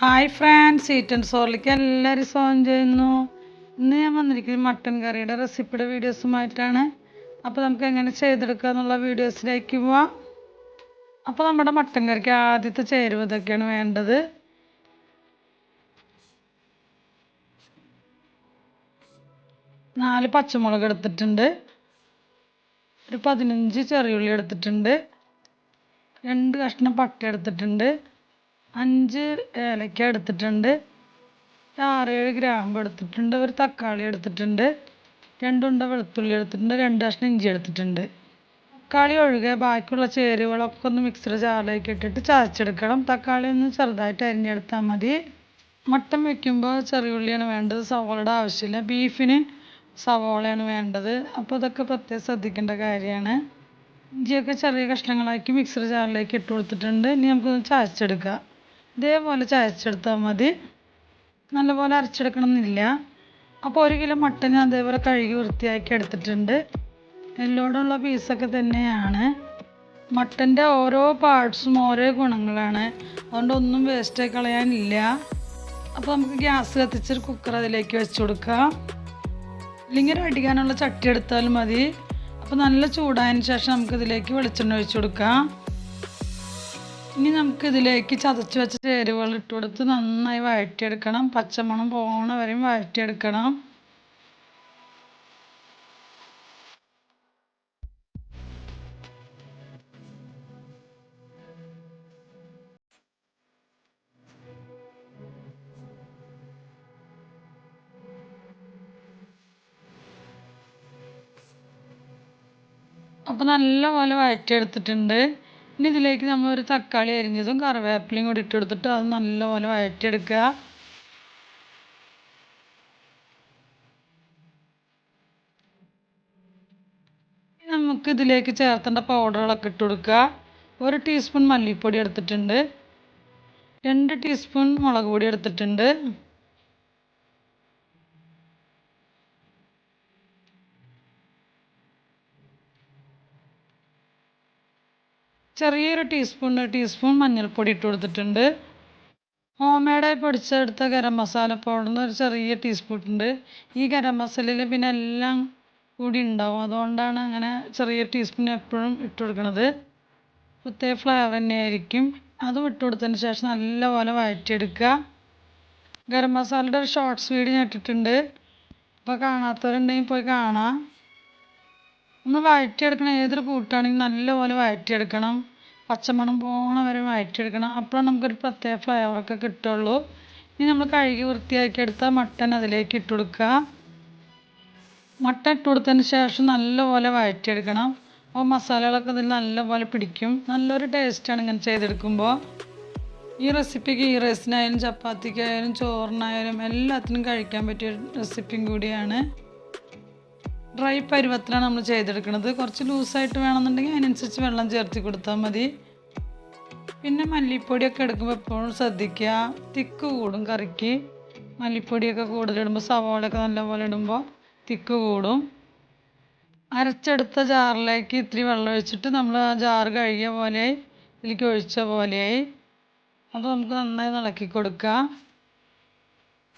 Hi friends eaten സോറിലേക്ക് എല്ലാവരും സ്വാഗതം ചെയ്യുന്നു. ഇന്ന് ഞാൻ വന്നിരിക്കുന്നത് മട്ടൻ കറിയുടെ റെസിപ്പിയുടെ വീഡിയോസുമായിട്ടാണ് അപ്പോൾ നമുക്ക് എങ്ങനെ ചെയ്തെടുക്കുക എന്നുള്ള വീഡിയോസിലേക്ക് പോവാം. അപ്പോൾ നമ്മുടെ മട്ടൻ കറിക്ക് ആദ്യത്തെ ചേരുവ ഇതൊക്കെയാണ് വേണ്ടത്. നാല് പച്ചമുളക് എടുത്തിട്ടുണ്ട്. ഒരു പതിനഞ്ച് ചെറിയുള്ളി എടുത്തിട്ടുണ്ട്. രണ്ട് കഷ്ണം പട്ട എടുത്തിട്ടുണ്ട്. അഞ്ച് ഏലക്ക എടുത്തിട്ടുണ്ട്. ആറ് ആറേഴ് ഗ്രാമ്പ് എടുത്തിട്ടുണ്ട്. ഒരു തക്കാളി എടുത്തിട്ടുണ്ട്. രണ്ടുണ്ട വെളുത്തുള്ളി എടുത്തിട്ടുണ്ട്. രണ്ട് കഷ്ണം ഇഞ്ചി എടുത്തിട്ടുണ്ട്. തക്കാളി ഒഴികെ ബാക്കിയുള്ള ചേരുവകളൊക്കെ ഒന്ന് മിക്സിയുടെ ജാറിലേക്ക് ഇട്ടിട്ട് ചതച്ചെടുക്കണം. തക്കാളി ഒന്ന് ചെറുതായിട്ട് അരിഞ്ഞെടുത്താൽ മതി. മട്ടൻ വെക്കുമ്പോൾ ചെറിയ ഉള്ളിയാണ് വേണ്ടത്. സവോളയുടെ ആവശ്യമില്ല. ബീഫിന് സവോളയാണ് വേണ്ടത്. അപ്പോൾ ഇതൊക്കെ പ്രത്യേകം ശ്രദ്ധിക്കേണ്ട കാര്യമാണ്. ഇഞ്ചിയൊക്കെ ചെറിയ കഷ്ണങ്ങളാക്കി മിക്സർ ജാറിലേക്ക് ഇട്ട് കൊടുത്തിട്ടുണ്ട്. ഇനി നമുക്കൊന്ന് ചതച്ചെടുക്കാം. ഇതേപോലെ ചതച്ചെടുത്താൽ മതി. നല്ലപോലെ അരച്ചെടുക്കണമെന്നില്ല അപ്പോൾ ഒരു കിലോ മട്ടൻ ഞാൻ അതേപോലെ കഴുകി വൃത്തിയാക്കി എടുത്തിട്ടുണ്ട്. എല്ലോടുള്ള പീസൊക്കെ തന്നെയാണ്. മട്ടന്റെ ഓരോ പാർട്സും ഓരോ ഗുണങ്ങളാണ്. അതുകൊണ്ട് ഒന്നും വേസ്റ്റായി കളയാനില്ല. അപ്പോൾ നമുക്ക് ഗ്യാസ് കത്തിച്ചൊരു കുക്കർ അതിലേക്ക് വെച്ച് കൊടുക്കാം. ഇല്ലെങ്കിൽ ഒരു അടിക്കാനുള്ള ചട്ടി എടുത്താലും മതി. അപ്പോൾ നല്ല ചൂടായതിന് ശേഷം നമുക്കിതിലേക്ക് വെളിച്ചെണ്ണ ഒഴിച്ചു കൊടുക്കാം. ഇനി നമുക്ക് ഇതിലേക്ക് ചതച്ച് വെച്ച ചേരുവകൾ ഇട്ട് കൊടുത്ത് നന്നായി വഴറ്റിയെടുക്കണം. പച്ചമണം പോണ വരെയും വഴറ്റിയെടുക്കണം. അപ്പോൾ നല്ലപോലെ വഴറ്റിയെടുത്തിട്ടുണ്ട്. ഇനി ഇതിലേക്ക് നമ്മൾ ഒരു തക്കാളി അരിഞ്ഞതും കറിവേപ്പിലയും കൂടി ഇട്ട് കൊടുത്തിട്ട് അത് നല്ലപോലെ വഴറ്റിയെടുക്കുക. നമുക്ക് ഇതിലേക്ക് ചേർത്തേണ്ട പൗഡറുകളൊക്കെ ഇട്ട് കൊടുക്കുക ഒരു ടീസ്പൂൺ മല്ലിപ്പൊടി എടുത്തിട്ടുണ്ട്. രണ്ട് ടീസ്പൂൺ മുളക് പൊടി എടുത്തിട്ടുണ്ട്. ചെറിയൊരു ടീസ്പൂൺ ടീസ്പൂൺ മഞ്ഞൾപ്പൊടി ഇട്ട് കൊടുത്തിട്ടുണ്ട്. ഹോം മെയ്ഡായി പൊടിച്ചെടുത്ത ഗരം മസാല പൗഡറിന് ഒരു ചെറിയ ടീസ്പൂൺ ഉണ്ട് ഈ ഗരം മസാലയിൽ പിന്നെ എല്ലാം കൂടി ഉണ്ടാവും. അതുകൊണ്ടാണ് അങ്ങനെ ചെറിയ ടീസ്പൂൺ എപ്പോഴും ഇട്ട് കൊടുക്കുന്നത് പ്രത്യേക ഫ്ലേവർ തന്നെയായിരിക്കും അതും ഇട്ട് കൊടുത്തതിന് ശേഷം നല്ലപോലെ വഴറ്റിയെടുക്കുക. ഗരം മസാലയുടെ ഒരു ഷോർട്ട്സ് വീഡിയോ ഞാൻ ഇട്ടിട്ടുണ്ട്. അപ്പോൾ കാണാത്തവരുണ്ടെങ്കിൽ പോയി കാണാം. ഒന്ന് വഴറ്റിയെടുക്കണം ഏതൊരു കൂട്ടാണെങ്കിലും നല്ലപോലെ വഴറ്റിയെടുക്കണം പച്ചമണം പോണ വരെ വഴറ്റിയെടുക്കണം അപ്പോഴാണ് നമുക്കൊരു പ്രത്യേക ഫ്ലേവറൊക്കെ കിട്ടുള്ളൂ. ഇനി നമ്മൾ കഴുകി വൃത്തിയാക്കി എടുത്ത മട്ടൻ അതിലേക്ക് ഇട്ട് കൊടുക്കുക. മട്ടൻ ഇട്ട് കൊടുത്തതിന് ശേഷം നല്ലപോലെ വഴറ്റിയെടുക്കണം അപ്പോൾ മസാലകളൊക്കെ ഇതിൽ നല്ലപോലെ പിടിക്കും. നല്ലൊരു ടേസ്റ്റാണ് ഇങ്ങനെ ചെയ്തെടുക്കുമ്പോൾ. ഈ റെസിപ്പിക്ക് ഈ റൈസിനായാലും ചപ്പാത്തിക്കായാലും ചോറിനായാലും എല്ലാത്തിനും കഴിക്കാൻ പറ്റിയ റെസിപ്പിയും കൂടിയാണ്. ഡ്രൈ പരുവത്തിലാണ് നമ്മൾ ചെയ്തെടുക്കുന്നത്. കുറച്ച് ലൂസായിട്ട് വേണമെന്നുണ്ടെങ്കിൽ അതിനനുസരിച്ച് വെള്ളം ചേർത്ത് കൊടുത്താൽ മതി. പിന്നെ മല്ലിപ്പൊടിയൊക്കെ എടുക്കുമ്പോൾ എപ്പോഴും ശ്രദ്ധിക്കുക. തിക്ക് കൂടും കറിക്ക്. മല്ലിപ്പൊടിയൊക്കെ കൂടുതലിടുമ്പോൾ സവാളയൊക്കെ നല്ലപോലെ ഇടുമ്പോൾ തിക്ക് കൂടും. അരച്ചെടുത്ത ജാറിലേക്ക് ഇത്തിരി വെള്ളം ഒഴിച്ചിട്ട് നമ്മൾ ആ ജാറ് കഴുകിയ പോലെയായി ഇതിലേക്ക് ഒഴിച്ച പോലെയായി. അത് നമുക്ക് നന്നായി ഇളക്കി കൊടുക്കുക.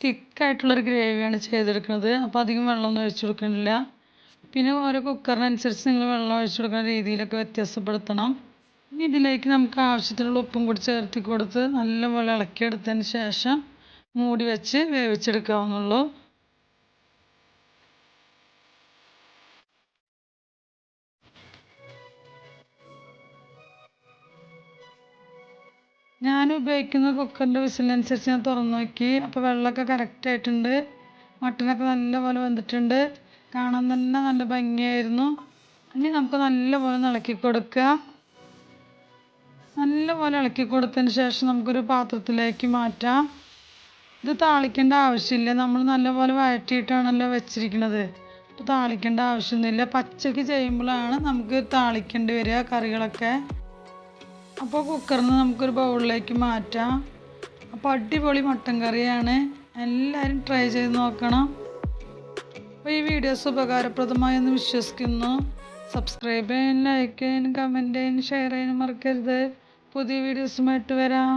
തിക്കായിട്ടുള്ളൊരു ഗ്രേവിയാണ് ചെയ്തെടുക്കുന്നത്. അപ്പോൾ അധികം വെള്ളമൊന്നും ഒഴിച്ചു കൊടുക്കുന്നില്ല. പിന്നെ ഓരോ കുക്കറിനനുസരിച്ച് നിങ്ങൾ വെള്ളം ഒഴിച്ച് കൊടുക്കുന്ന രീതിയിലൊക്കെ വ്യത്യാസപ്പെടുത്തണം. ഇനി ഇതിലേക്ക് നമുക്ക് ആവശ്യത്തിനുള്ള ഉപ്പും കൂടി ചേർത്തി കൊടുത്ത് നല്ലപോലെ ഇളക്കിയെടുത്തതിന് ശേഷം മൂടി വെച്ച് വേവിച്ചെടുക്കാവുന്നുള്ളൂ. ഞാൻ ഉപയോഗിക്കുന്ന കുക്കറിന്റെ വിസിലിനനുസരിച്ച് ഞാൻ തുറന്നു നോക്കി. അപ്പോൾ വെള്ളമൊക്കെ കറക്റ്റായിട്ടുണ്ട് മട്ടനൊക്കെ നല്ലപോലെ വെന്തിട്ടുണ്ട്. കാണാൻ തന്നെ നല്ല ഭംഗിയായിരുന്നു. ഇനി നമുക്ക് നല്ലപോലെ ഇളക്കി കൊടുക്കുക. നല്ലപോലെ ഇളക്കി കൊടുത്തതിന് ശേഷം നമുക്കൊരു പാത്രത്തിലേക്ക് മാറ്റാം. ഇത് താളിക്കേണ്ട ആവശ്യമില്ല. നമ്മൾ നല്ലപോലെ വഴറ്റിയിട്ടാണല്ലോ വെച്ചിരിക്കുന്നത്. അപ്പോൾ താളിക്കേണ്ട ആവശ്യമൊന്നുമില്ല. പച്ചയ്ക്ക് ചെയ്യുമ്പോഴാണ് നമുക്ക് താളിക്കേണ്ടി വരിക കറികളൊക്കെ. അപ്പോൾ കുക്കറിൽ നിന്ന് നമുക്കൊരു ബൗളിലേക്ക് മാറ്റാം. അപ്പോൾ അടിപൊളി മട്ടൻ കറിയാണ്. എല്ലാവരും ട്രൈ ചെയ്ത് നോക്കണം. അപ്പോൾ ഈ വീഡിയോസ് ഉപകാരപ്രദമായെന്ന് വിശ്വസിക്കുന്നു. സബ്സ്ക്രൈബ് ചെയ്യാൻ ലൈക്ക് ചെയ്യാൻ കമന്റ് ചെയ്യാൻ ഷെയർ ചെയ്യാൻ മറക്കരുത്. പുതിയ വീഡിയോസുമായിട്ട് വരാം.